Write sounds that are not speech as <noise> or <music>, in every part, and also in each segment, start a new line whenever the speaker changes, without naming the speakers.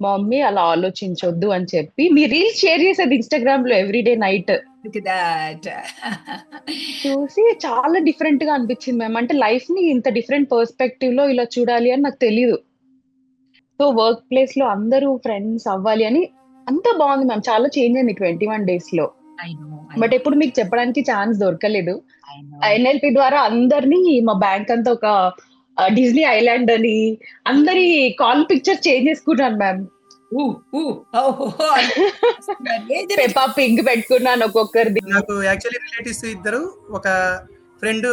మా మమ్మీ అలా ఆలోచించొద్దు అని చెప్పి మీ రీల్స్ షేర్ చేసేది ఇన్‌స్టాగ్రామ్‌లో ఎవ్రీడే నైట్. చూసి చాలా డిఫరెంట్‌గా అనిపించింది మ్యామ్. అంటే లైఫ్‌ని ఇంత డిఫరెంట్ పర్స్‌పెక్టివ్‌లో ఇలా చూడాలి అని నాకు తెలీదు. సో, వర్క్ ప్లేస్‌లో అందరూ ఫ్రెండ్స్ అవ్వాలి అని అంతా బావుంది మ్యామ్. చాలా చేంజ్ అయింది 21 డేస్‌లో.
I know. I
but
know.
ఎప్పుడు మీకు చెప్పడానికి ఛాన్స్ దొరకలేదు.
నో.
ఎన్ఎల్‌పి ద్వారా అందరిని మా బ్యాంక్ అంతా ఒక డిజ్నీ ఐలాండ్ అని అందరి కాల్ పిక్చర్ చేంజ్ చేసుకున్నాను మ్యామ్. పెప్పా పిగ్ పెట్టుకున్నాను ఒక్కొక్కరిది.
నాకు యాక్చువల్లీ రిలేటివ్స్ ఇద్దరు ఒక ఫ్రెండ్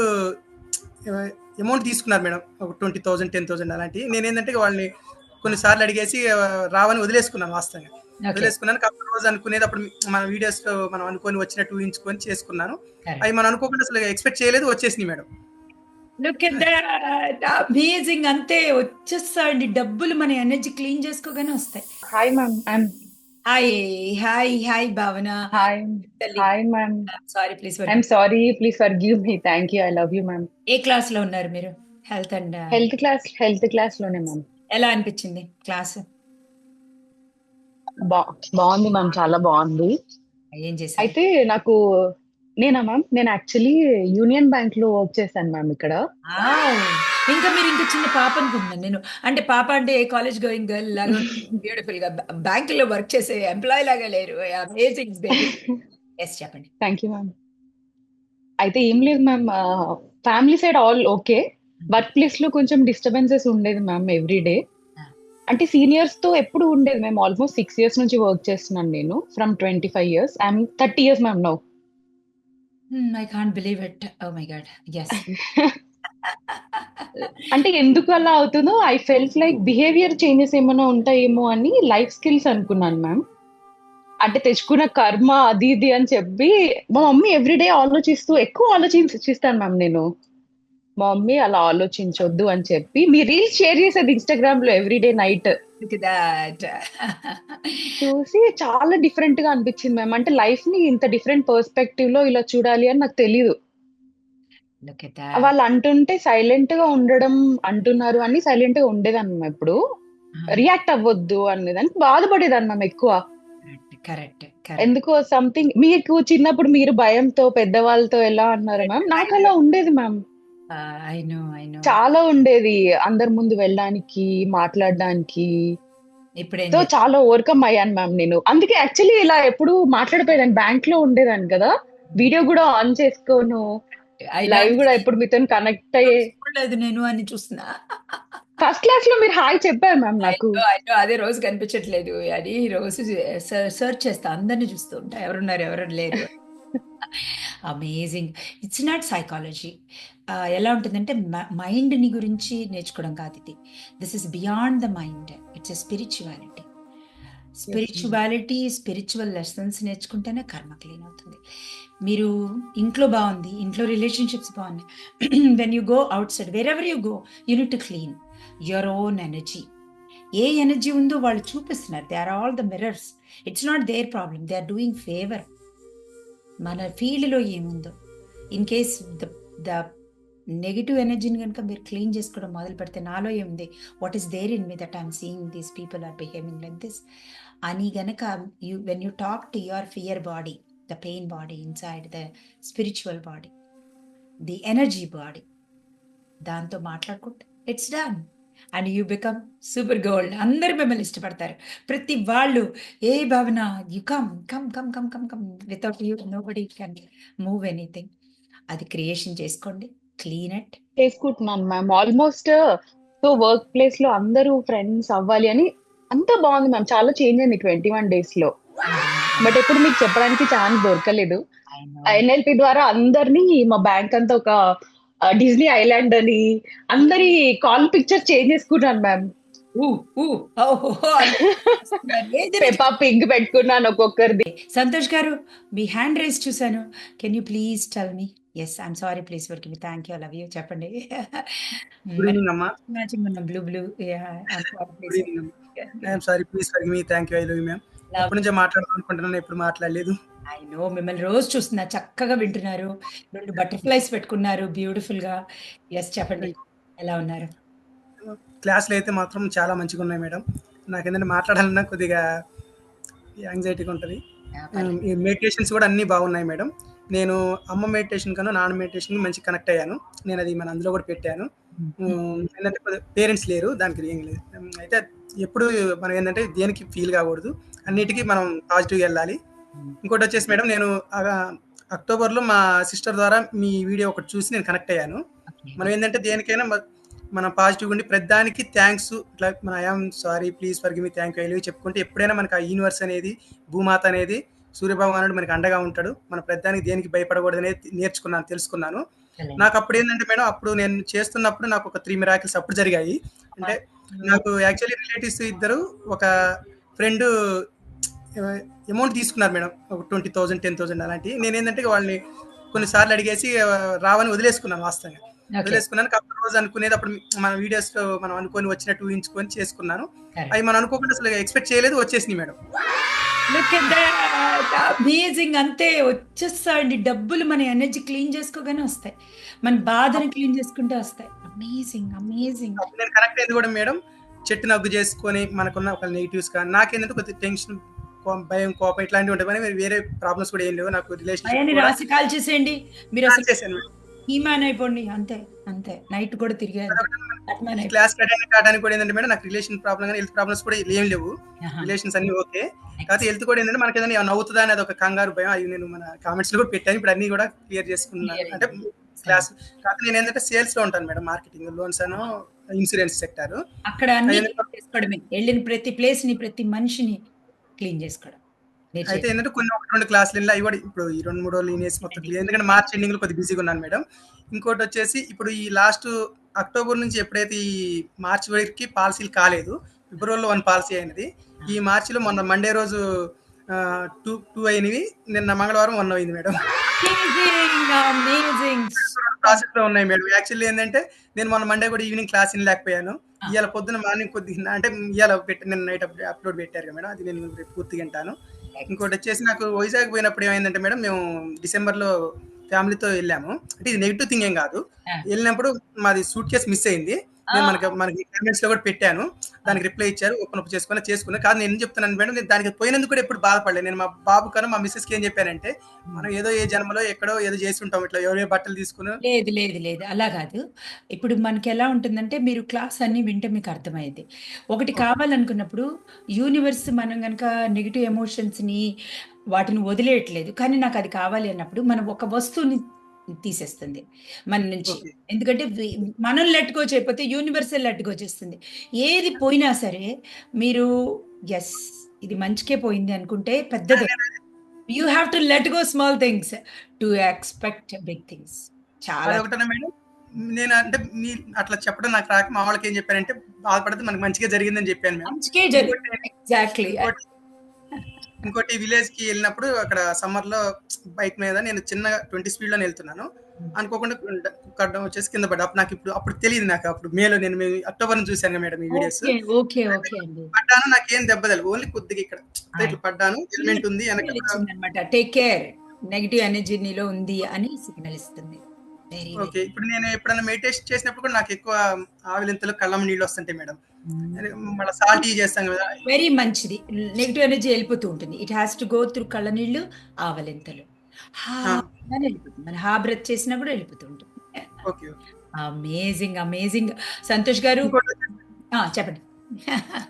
అమౌంట్ తీసుకున్నారు మేడం. ఒక 20,000, 10,000 అలాంటివి. నేనేందంటే వాళ్ళని కొన్ని సార్లు అడిగేసి ఆహ్, రావని వదిలేసుకున్నాను వాస్తవంగా. వదిలేసుకున్నాను. కాకపోతే రోజు అనుకునేది అప్పుడు మన వీడియోస్‌లో మనం అనుకోని వచ్చినట్టు ఊహించుకొని చేసుకున్నాను. అవి మనం అనుకోకుండా అసలు ఎక్స్‌పెక్ట్ చేయలేదు వచ్చేసినాయి madam.
Look at that. Amazing అంతే వచ్చేస్తాయండి. డబ్బులు మన ఎనర్జీ క్లీన్ చేసుకోగానే వస్తాయి.
Hi ma'am. I'm
hi. Hi. Hi Bhavana.
Hi. Hi ma'am.
Sorry please
I'm sorry. Please forgive me. Thank you. I love you ma'am.
ఏ క్లాస్‌లో ఉన్నారు మీరు? Health and
health class health క్లాస్‌లోనే ma'am.
ఎలా అనిపించింది class?
బా బావుంది ma'am. చాలా బావుంది.
ఏం చేశారు?
అయితే నాకు నేనా మ్యామ్? నేను యాక్చువల్లీ యూనియన్ బ్యాంక్‌లో వర్క్ చేశాను మ్యామ్ ఇక్కడ.
ఇంకా మీరు ఇంకా చిన్న పాప అనుకుంటున్నాను నేను. అంటే పాప అంటే కాలేజ్ గోయింగ్ గర్ల్ లాగా <laughs> బ్యూటిఫుల్‌గా బ బ్యాంక్‌లో వర్క్ చేసే ఎంప్లాయీ లాగా లేరు. అమేజింగ్. యెస్ చెప్పండి.
Thank you ma'am. అయితే ఏం లేదు ma'am. Family side all okay. Work ప్లేస్‌లో కొంచెం డిస్టర్బెన్సెస్ ఉండేది మ్యామ్ ఎవ్రీ డే.
ఆ!
అంటే సీనియర్స్‌తో ఎప్పుడు ఉండేది. మేము ఆల్మోస్ట్ 6 ఇయర్స్ నుంచి వర్క్ చేస్తున్నాను నేను. From 25 years. I'm 30 years ma'am now.
Hmm. I can't believe it. Oh my god. Yes.
అంటే ఎందుకు అలా అవుతుందో I felt like behaviour changes ఏమైనా ఉంటాయేమో అని లైఫ్ స్కిల్స్ అనుకున్నాను మ్యామ్. అంటే తెచ్చుకున్న కర్మ అది ఇది అని చెప్పి మా మమ్మీ ఎవ్రీడే ఆలోచిస్తూ ఎక్కువ ఆలోచించిస్తాను మ్యామ్ నేను. మా మమ్మీ అలా ఆలోచించొద్దు అని చెప్పి మీ రీల్స్ షేర్ చేసేది ఇన్‌స్టాగ్రామ్‌లో ఎవ్రీడే నైట్.
లుక్. <laughs>
చూసి చాలా డిఫరెంట్‌గా అనిపించింది మ్యామ్. అంటే లైఫ్‌ని ఇంత డిఫరెంట్ పర్స్‌పెక్టివ్‌లో ఇలా చూడాలి అని నాకు
థట్.
వాళ్ళు అంటుంటే సైలెంట్‌గా ఉండడం అంటున్నారు అని సైలెంట్‌గా ఉండేదాన్ని మ్యామ్ ఎప్పుడు.
ఆ!
రియాక్ట్ అవ్వొద్దు అనేదానికి బాధపడేదాన్ని మ్యామ్ ఎక్కువ.
కరెక్ట్.
ఎందుకో సంథింగ్ మీకు చిన్నప్పుడు మీరు భయంతో పెద్దవాళ్ళతో ఎలా అన్నారు మ్యామ్? నాకు అలా ఉండేది ma'am.
Ah! I know. I know.
చాలా ఉండేది. అందరి ముందు వెళ్ళడానికి, మాట్లాడడానికి.
ఇప్పుడేం
సో
చేస్తారు?
చాలా ఓవర్‌కమ్ అయ్యాను మ్యామ్ నేను. అందుకే యాక్చువల్లీ ఇలా ఎప్పుడు మాట్లాడిపోయేదాన్ని. బ్యాంక్‌లో ఉండేదాన్ని కదా! వీడియో గూడా ఆన్ చేసుకోను. లైవ్ గూడా ఎప్పుడు మీతోని కనెక్ట్ అయ్యే
చూడలేదు నేను అని చూస్తున్నా.
ఫస్ట్ క్లాస్‌లో మీరు హాయ్ చెప్పారు మ్యామ్ నాకు.
అదే రోజు కనిపించట్లేదు అని రోజు సెర్చ్ చేస్తా. అందరిని చూస్తూ ఉంటా. ఎవరున్నారు? ఎవరు లేరు. అమేజింగ్. It's not psychology. ఎలా ఉంటుందంటే మైండ్‌ని గురించి నేర్చుకోవడం కాదు ఇది. This is beyond the mind. It's a
spirituality
spirituality spiritual lessons నేర్చుకుంటేనే కర్మ క్లీన్ అవుతుంది. మీరు ఇంట్లో బాగుంది ఇంట్లో రిలేషన్‌షిప్స్ బాగున్నాయి when you go outside wherever you go you need to clean your own energy. A energy ఉందో వాళ్ళు చూపిస్తున్నారు. They are all the mirrors. It's not their problem. They are doing favour. మన ఫీల్డ్‌లో ఏముందో in case the the negative ఎనర్జీని కనుక మీరు clean చేసుకోవడం మొదలుపెడితే నాలో ఏముంది? What is there in me that I'm seeing these people are behaving like this అని గనక you when you talk to your fear body, the pain body inside the spiritual body, the energy body దాంతో మాట్లాడుకుంటే it's done. And you become super gold. అందరూ మిమ్మల్ని ఇష్టపడతారు. ప్రతి వాళ్ళు ఏ భావన you come, come, come, come, come, come without you nobody can move anything. అది క్రియేషన్ చేసుకోండి. Clean it.
చేసుకుంటున్నాను మ్యామ్. ఆల్మోస్ట్ సో వర్క్ ప్లేస్‌లో అందరూ ఫ్రెండ్స్ అవ్వాలి అని అంతా బావుంది మ్యామ్. చాలా చేంజ్ అయింది 21 డేస్‌లో. బట్ ఎప్పుడు మీకు చెప్పడానికి ఛాన్స్ దొరకలేదు.
నో.
ఎన్ఎల్‌పి ద్వారా అందరిని మా బ్యాంక్ అంతా ఒక డిజ్నీ ఐలాండ్ అని అందరి కాల్ పిక్చర్ చేంజ్ చేసుకున్నాను మ్యామ్. పెప్పా పిగ్ పెట్టుకున్నాను ఒక్కొక్కరిది.
సంతోష్ గారు మీ హ్యాండ్ రైజ్ చూసాను. Can you please tell me? Yes. I am sorry please forgive me. Thank you. Love you. చెప్పండి. మ్యాచింగ్ ఉన్న blue blue. Yeah! I am sorry please.
Evening అమ్మా. I am sorry. Please forgive me. Thank you. I love you ma'am.
Love
ఎప్పటి నుంచో మాట్లాడదాం అనుకుంటున్నాను. ఎప్పుడు మాట్లాడలేదు.
I know మిమ్మల్ని రోజు చూస్తున్నా. చక్కగా వింటున్నారు. 2 బటర్‌ఫ్లైస్ పెట్టుకున్నారు బ్యూటిఫుల్‌గా. యెస్ చెప్పండి. ఎలా ఉన్నారు?
క్లాస్‌లో అయితే మాత్రం చాలా మంచిగున్నాయి మేడం. నాకేంటంటే మాట్లాడాలన్నా కొద్దిగా యాంగ్జైటీగా ఉంటుంది మెడిటేషన్స్ కూడా అన్నీ బాగున్నాయి మేడం నేను అమ్మ మెడిటేషన్ కన్నా నాన్న మెడిటేషన్ మంచి కనెక్ట్ అయ్యాను నేను అది మన అందులో కూడా పెట్టాను ఏంటంటే పేరెంట్స్ లేరు దానికి ఏం లేదు అయితే ఎప్పుడు మనం ఏంటంటే దేనికి ఫీల్ కాకూడదు అన్నిటికీ మనం పాజిటివ్గా వెళ్ళాలి ఇంకోటి వచ్చేసి మేడం నేను అక్టోబర్లో మా సిస్టర్ ద్వారా మీ వీడియో ఒకటి చూసి నేను కనెక్ట్ అయ్యాను. మనం ఏంటంటే దేనికైనా మనం పాజిటివ్ ఉండి ప్రతిదానికి థ్యాంక్స్ ఇట్లా మన I'm sorry please for me thank you చెప్పుకుంటే ఎప్పుడైనా మనకు ఆ యూనివర్స్ అనేది భూమాత అనేది సూర్యభగవానుడు మనకి అండగా ఉంటాడు. మన ప్రతిదానికి దేనికి భయపడకూడదు అనేది నేర్చుకున్నాను తెలుసుకున్నాను. నాకు అప్పుడు ఏంటంటే మేడం అప్పుడు నేను చేస్తున్నప్పుడు నాకు ఒక త్రీ మిరాకిల్స్ అప్పుడు జరిగాయి. అంటే నాకు యాక్చువల్లీ రిలేటివ్స్ ఇద్దరు ఒక ఫ్రెండ్ అమౌంట్ తీసుకున్నారు మేడం. ఒక ట్వంటీ థౌసండ్ టెన్ థౌసండ్ అలాంటి. నేను ఏంటంటే వాళ్ళని కొన్నిసార్లు అడిగేసి రావని వదిలేసుకున్నాను వాస్తవంగా. వదిలేసుకున్నాను. కాకపోతే రోజు అనుకునేది అప్పుడు మన వీడియోస్లో మనం అనుకొని వచ్చినట్టు ఊహించుకొని చేసుకున్నాను. అవి మనం అనుకోకుండా అసలు ఎక్స్పెక్ట్ చేయలేదు వచ్చేసినాయి మేడం.
అమేజింగ్ అంతే వచ్చేస్తాయండి. డబ్బులు మన ఎనర్జీ క్లీన్ చేసుకోగానే వస్తాయి. మన బాధని క్లీన్ చేసుకుంటే వస్తాయి. అమేజింగ్ అమేజింగ్
నేను కనెక్ట్ అయింది కూడా మేడం. చెట్టు నగ్గు చేసుకొని మనకున్న ఒక నెగిటివ్స్ కానీ నాకేంటంటే కొద్దిగా టెన్షన్ భయం కోపం ఇట్లాంటివి ఉంటాయి. కానీ వేరే ప్రాబ్లమ్స్ కూడా ఏం లేవు. నాకు రిలేషన్
రాసి కాల్ చేసేయండి. మీరు అసలు
చేశాను
మ్యాన్ అయిపోండి. అంతే అంతే. నైట్ కూడా అయిపోండి.
క్లాస్ అటెండ్ కావడానికి కూడా ఏంటంటే మేడం నాకు రిలేషన్ ప్రాబ్లం కానీ హెల్త్ ప్రాబ్లమ్స్ కూడా ఏం లేవు. రిలేషన్స్ అన్ని ఓకే. కాకపోతే హెల్త్ కూడా ఏంటంటే మనకి ఏదైనా నవ్వుతుందా అనేది ఒక కంగారు భయం. అవి నేను మన కామెంట్స్లో కూడా పెట్టాను. ఇప్పుడు అన్ని కూడా క్లియర్ చేసుకున్నాను అంటే క్లాస్ కాకపోతే నేను ఏంటంటే సేల్స్లో ఉంటాను మేడం మార్కెటింగ్ లోన్స్ అను ఇన్సూరెన్స్ సెక్టర్
అక్కడ వెళ్ళిన ప్రతి ప్లేస్ని ప్రతి మనిషిని క్లీన్ చేసుకోవడం.
అయితే ఏంటంటే కొన్ని ఒక రెండు క్లాసులు వెళ్ళి అవి కూడా ఇప్పుడు ఈ రెండు మూడు రోజులు లీనియస్ మొత్తం clear. ఎందుకంటే మార్చ్ ఎండింగ్లో కొద్దిగా బిజీగా ఉన్నాను మేడం. ఇంకోటి వచ్చేసి ఇప్పుడు ఈ లాస్ట్ అక్టోబర్ నుంచి ఎప్పుడైతే ఈ మార్చ్ వరకు పాలసీలు కాలేదు ఫిబ్రవరిలో వన్ పాలసీ అయినది. ఈ మార్చిలో మొన్న మండే రోజు టూ టూ అయినవి నిన్న మంగళవారం వన్ అయింది మేడం. ప్రాసెస్లో ఉన్నాయి మేడం. యాక్చువల్లీ ఏంటంటే నేను మొన్న మండే కూడా ఈవినింగ్ క్లాస్ వినలేకపోయాను.
Ah.
ఇవాళ పొద్దున మార్నింగ్ కొద్దిగా అంటే ఇవాళ పెట్టి నేను నైట్ అప్లోడ్ పెట్టారు కదా మేడం. అది నేను పూర్తిగా వింటాను. ఇంకోటి వచ్చేసి నాకు వైజాగ్ పోయినప్పుడు ఏమైందంటే మేడం మేము డిసెంబర్లో ఫ్యామిలీతో వెళ్ళాము. అంటే ఇది నెగిటివ్ థింగ్ ఏం కాదు. వెళ్ళినప్పుడు మాది సూట్ కేసు మిస్ అయింది నేను మనకి మనకి కామెంట్స్లో కూడా పెట్టాను. దానికి రిప్లై ఇచ్చారు ఓపెన్ అప్ చేసుకుని చేసుకున్నా. కాదు నేను ఏం చెప్తున్నాను మేడం నేను దానికి పోయినందుకు కూడా ఎప్పుడు బాధపడలేదు నేను మా బాబు కన్నా మా మిస్సెస్కి ఏం చెప్పానంటే మనం ఏదో ఏ జన్మలో ఎక్కడో ఏదో చేసి ఉంటాం ఇట్లా ఎవరే బట్టలు తీసుకుని
లేదు లేదు లేదు. అలా కాదు. ఇప్పుడు మనకి ఎలా ఉంటుందంటే మీరు క్లాస్ అన్ని వింటే మీకు అర్థమయ్యేది. ఒకటి కావాలనుకున్నప్పుడు యూనివర్స్ మనం కనుక నెగిటివ్ ఎమోషన్స్ని వాటిని వదిలేయట్లేదు. కానీ నాకు అది కావాలి అన్నప్పుడు మనం ఒక వస్తువుని తీసేస్తుంది. మన నుంచి. ఎందుకంటే మనం లెట్గో చేయకపోతే యూనివర్సల్ లెట్గో చేస్తుంది ఏది పోయినా సరే మీరు ఎస్ ఇది మంచికే పోయింది అనుకుంటే పెద్దది. You have to let go small things to expect big things చాలా
మేడం నేను అంటే మీ అట్లా చెప్పడం నాకు రాక మా వాళ్ళకి ఏం చెప్పారంటే బాధపడితే మనకి మంచిగా జరిగిందని చెప్పాను
ఎగ్జాక్ట్లీ
ఇంకోటి విలేజ్కి వెళ్ళినప్పుడు అక్కడ సమ్మర్లో బైక్ మీద నేను చిన్న ట్వంటీ స్పీడ్లో వెళ్తున్నాను. అనుకోకుండా వచ్చేసి కింద పడ్డా. నాకు ఇప్పుడు అప్పుడు తెలియదు నాకు అప్పుడు మేలో నేను అక్టోబర్ నుంచి చూశాను మేడం ఈ వీడియోస్ పడ్డాను నాకేం దెబ్బ తెలియదు ఓన్లీ కొద్దిగా ఇక్కడ. ఇట్లా పడ్డాను హెల్మెట్ ఉంది
అనమాట టేక్ కేర్ నెగిటివ్ ఎనర్జీ నీలో ఉంది అని సిగ్నల్ ఇస్తుంది.
ఓకే ఇప్పుడు నేను ఎప్పుడైనా మెడిటేషన్ చేసినప్పుడు కూడా నాకు ఎక్కువ ఆవిలింతలు కళ్ళం నీళ్ళు వస్తుంటాయి మేడం. మళ్ళీ సాల్ట్ చేస్తాం కదా.
వెరీ మంచిది. నెగిటివ్ ఎనర్జీ వెళ్ళిపోతూ ఉంటుంది. It has to go through కళ్ళ నీళ్ళు ఆవలింతలు వెళ్ళిపోతుంది. మన హా బ్రెత్ చేసినా కూడా వెళ్ళిపోతూ ఉంటుంది. అమేజింగ్ అమేజింగ్ సంతోష్ గారు చెప్పండి.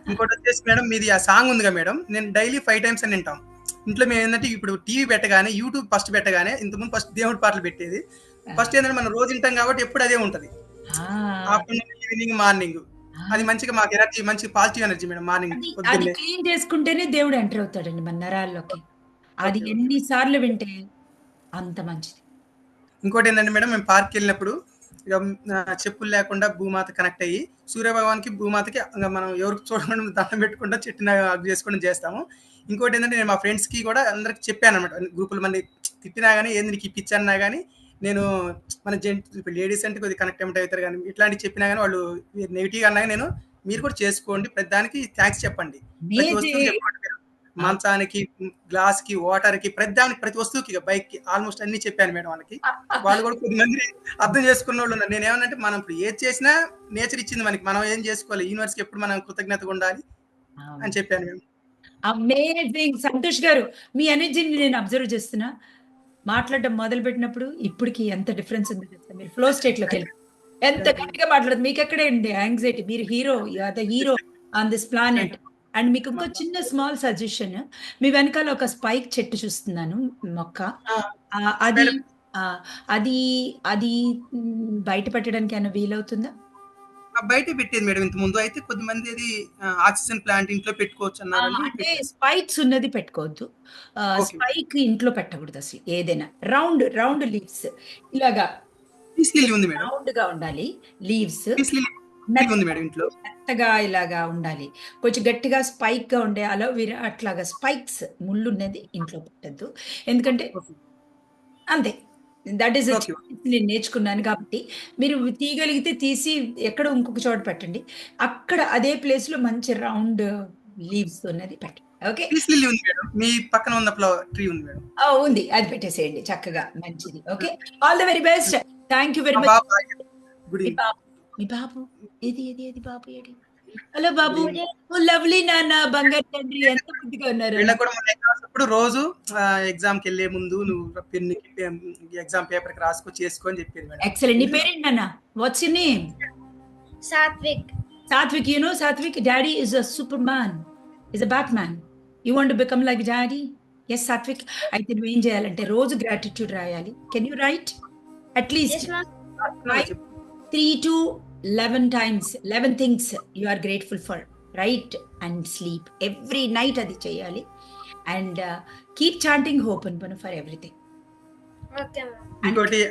ఇంకోటి వచ్చేసి మేడం మీది ఆ సాంగ్ ఉందిగా మేడం. నేను డైలీ ఫైవ్ టైమ్స్ అని వింటాం. ఇంట్లో మేము ఏంటంటే ఇప్పుడు టీవీ పెట్టగానే యూట్యూబ్ ఫస్ట్ పెట్టగానే ఇంతకుముందు ఫస్ట్ దేవుడి పాటలు పెట్టేది. ఫస్ట్ ఏంటంటే మనం రోజు వింటాం కాబట్టి ఎప్పుడు అదే ఉంటది. ఆఫ్టర్నూన్ ఈవినింగ్ మార్నింగ్ అది మంచిగా మాకు ఎనర్జీ మంచి పాజిటివ్ ఎనర్జీ మేడం మార్నింగ్
అది క్లీన్ చేసుకుంటేనే దేవుడు ఎంటర్ అవుతాడండి మన నరాల్లోకి. అది ఎన్ని సార్లు వింటే అంత మంచిది.
ఇంకోటి ఏంటంటే మేడం మేము పార్క్ వెళ్ళినప్పుడు ఇక చెప్పులు లేకుండా భూమాత కనెక్ట్ అయ్యి సూర్యభగవాన్కి భూమాతకి మనం ఎవరికి చూడకుండా <laughs> దండం పెట్టుకుంటా చెట్టున హగ్ చేసుకోవడం చేస్తాము. ఇంకోటి ఏంటంటే నేను మా ఫ్రెండ్స్కి కూడా అందరికి చెప్పాను అనమాట గ్రూపులు మంది తిట్టినా కానీ ఏంది నీకు అన్నా కానీ నేను మన జెంట్ ఇప్పుడు లేడీస్ అంటే కొద్దిగా కనెక్ట్ అవుతారు కానీ ఇట్లాంటివి చెప్పినా కానీ వాళ్ళు నెగిటివ్ అన్నా నేను. మీరు కూడా చేసుకోండి. ప్రతి దానికి థ్యాంక్స్ చెప్పండి. మంచానికి గ్లాస్కి వాటర్కి ప్రతి దానికి ప్రతి వస్తువుకి బైక్కి ఆల్మోస్ట్ అన్ని చెప్పాను మేడం వాళ్ళకి. వాళ్ళు కూడా కొద్దిమంది అర్థం చేసుకున్న వాళ్ళు ఉన్నారు. నేను ఏమన్నంటే మనం ఇప్పుడు ఏది చేసినా నేచర్ ఇచ్చింది మనకి. మనం ఏం చేసుకోవాలి? యూనివర్స్కి ఎప్పుడు మనం కృతజ్ఞతగా ఉండాలి? అని చెప్పాను మేము
అమేజింగ్ సంతోష్ గారు మీ ఎనర్జీని నేను అబ్జర్వ్ చేస్తున్నా. మాట్లాడడం మొదలు పెట్టినప్పుడు ఇప్పటికి ఎంత డిఫరెన్స్ ఉందో మీరు ఫ్లో స్టేట్లోకి వెళ్ళి ఎంత గట్టిగా మాట్లాడదు. మీకు ఎక్కడే అండి యాంగ్జైటీ మీరు hero the hero on this planet and మీకు ఇంకో చిన్న స్మాల్ సజెషన్ మీ వెనకాల ఒక స్పైక్ చెట్టు చూస్తున్నాను మొక్క. అది అది అది బయట పెట్టడానికి ఏమైనా వీలవుతుందా?
బయట పెట్టేది మేడం ఇంత ముందు. అయితే కొద్దిమంది అది ఆక్సిజన్ ప్లాంట్ ఇంట్లో పెట్టుకోవచ్చు అన్నారు
అంటే స్పైక్స్ ఉన్నది పెట్టుకోవద్దు. స్పైక్ ఇంట్లో పెట్టకూడదు అసలు ఏదైనా. Round round leaves. ఇలాగా
ఉంది మేడం.
రౌండ్గా ఉండాలి లీవ్స్.
ఉంది మేడం ఇంట్లో.
మెత్తగా ఇలాగా ఉండాలి. కొంచెం గట్టిగా స్పైక్గా ఉండే అలోవెరా అట్లాగా స్పైక్స్ ముళ్ళు ఉన్నది ఇంట్లో పెట్టద్దు. ఎందుకంటే అంతే. That is. నేను నేర్చుకున్నాను కాబట్టి. మీరు తీయగలిగితే తీసి ఎక్కడ ఇంకొక చోట పెట్టండి. అక్కడ అదే ప్లేస్లో మంచి రౌండ్ లీవ్స్ ఉన్నది పెట్టండి. ఓకే
మీ పక్కన ఉన్న ఫ్లవర్ ట్రీ ఉంది మేడం.
ఆ, ఉంది. అది పెట్టేసేయండి చక్కగా మంచిది. Okay all the very best thank you very much మీ బాబు? ఏది ఏది ఏది బాబు ఏది? హలో బాబు. ఓ లవ్లీ నాన్న బంగారు తండ్రి ఎంత బుద్ధిగా ఉన్నారు?
వీళ్ళకి కూడా మన ఎగ్జామ్స్ అప్పుడు రోజు ఎగ్జామ్కి వెళ్ళే ముందు నువ్వు పెన్ ఎగ్జామ్ పేపర్కి రాసుకో చేసుకో అని చెప్పేది మేడం.
ఎక్సలెంట్ నీ పేరేంటి నాన్న? What's your name
Satvik.
Satvik you know Satvik daddy is a superman is a batman you want become like daddy yes Satvik. అయితే నువ్వు ఏం చేయాలంటే రోజు గ్రాటిట్యూడ్ రాయాలి. Can you write at least
Yes, ma'am.
Three to eleven times eleven things you are grateful for right and sleep every night అది చేయాలి. And keep chanting hope on for everything
Okay, ma'am.
ఇంకోటి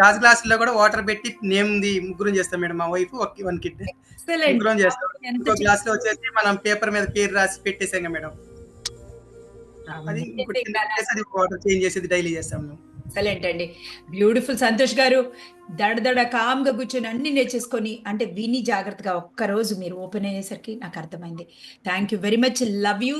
గాజు గ్లాస్లో కూడా water పెట్టి name the ముగ్గురు చేస్తాం madam. మా వైఫ్ వన్ కిడ్. ముగ్గురం చేస్తాం. ఇంకో గ్లాస్లో వచ్చేసి మనం పేపర్ మీద పేరు రాసి పెట్టేసాం మేడం. అది వాటర్ చేంజ్ చేసేది డైలీ చేస్తాం మేము.
ఎక్సలెంట్ అండి బ్యూటిఫుల్ సంతోష్ గారు దడదడ కామ్గా కూర్చొని అన్ని నేర్చేసుకొని అంటే విని జాగ్రత్తగా ఒక్క రోజు మీరు ఓపెన్ అయ్యేసరికి నాకు అర్థమైంది. Thank you very much. Love you.